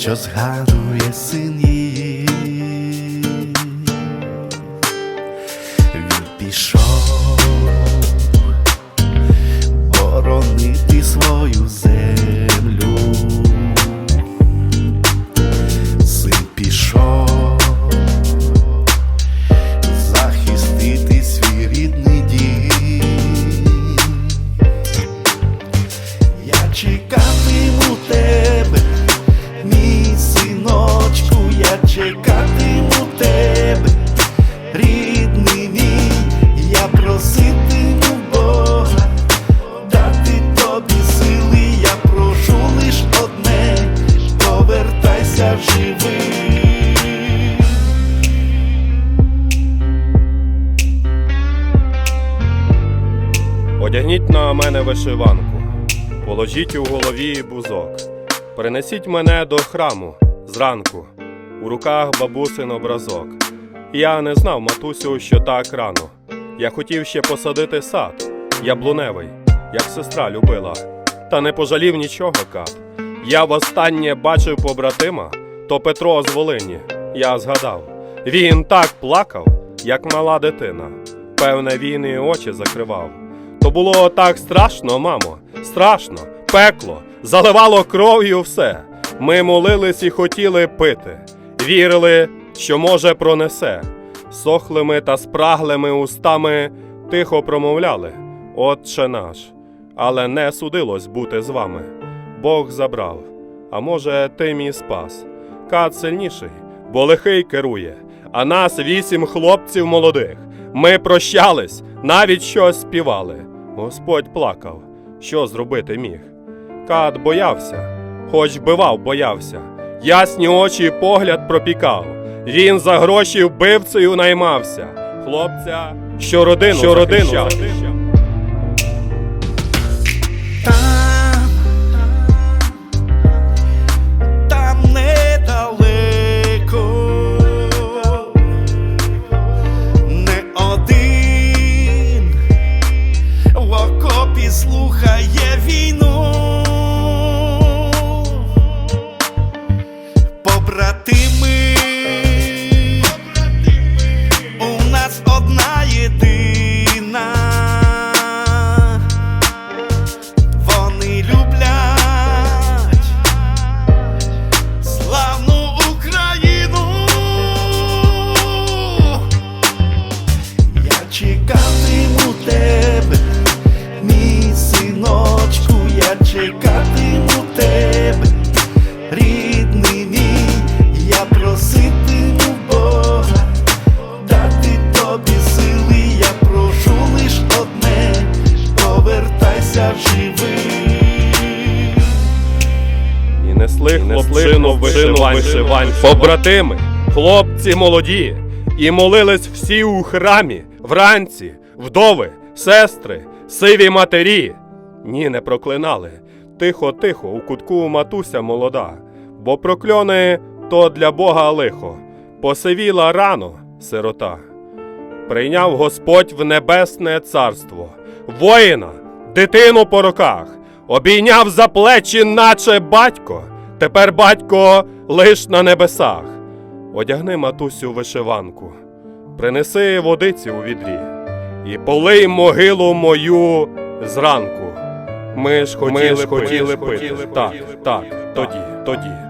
що згадує син її. Одягніть на мене вишиванку, положіть у голові бузок, принесіть мене до храму зранку, у руках бабусин образок. Я не знав, матусю, що так рано. Я хотів ще посадити сад, яблуневий, як сестра любила, та не пожалів нічого кат. Я востаннє бачив побратима, то Петро з Волині. Я згадав, він так плакав, як мала дитина. Певне, він і очі закривав. То було так страшно, мамо, страшно, пекло, заливало кров'ю все. Ми молились і хотіли пити, вірили, що може пронесе. Сохлими та спраглими устами тихо промовляли, Отче наш, але не судилось бути з вами. Бог забрав, а може, ти мій спас. Кат сильніший, бо лихий керує, а нас вісім хлопців молодих. Ми прощались, навіть щось співали. Господь плакав, що зробити міг. Кат боявся, хоч бивав, боявся. Ясні очі й погляд пропікав. Він за гроші вбивцею наймався. Хлопця, що родину, що родину захищав. Там, Побратими, хлопчину вишивань, вишивань, побратими, хлопці молоді, і молились всі у храмі, вранці, вдови, сестри, сиві матері. Ні, не проклинали. Тихо, тихо, у кутку матуся молода, бо прокльони то для Бога лихо, посивіла рано сирота. Прийняв Господь в небесне царство, воїна, дитину по руках, обійняв за плечі, наче батько, тепер батько лиш на небесах. Одягни матусю вишиванку, принеси водиці у відрі і полий могилу мою зранку. Ми ж хотіли, хотіли пити. Так, так, тоді, тоді.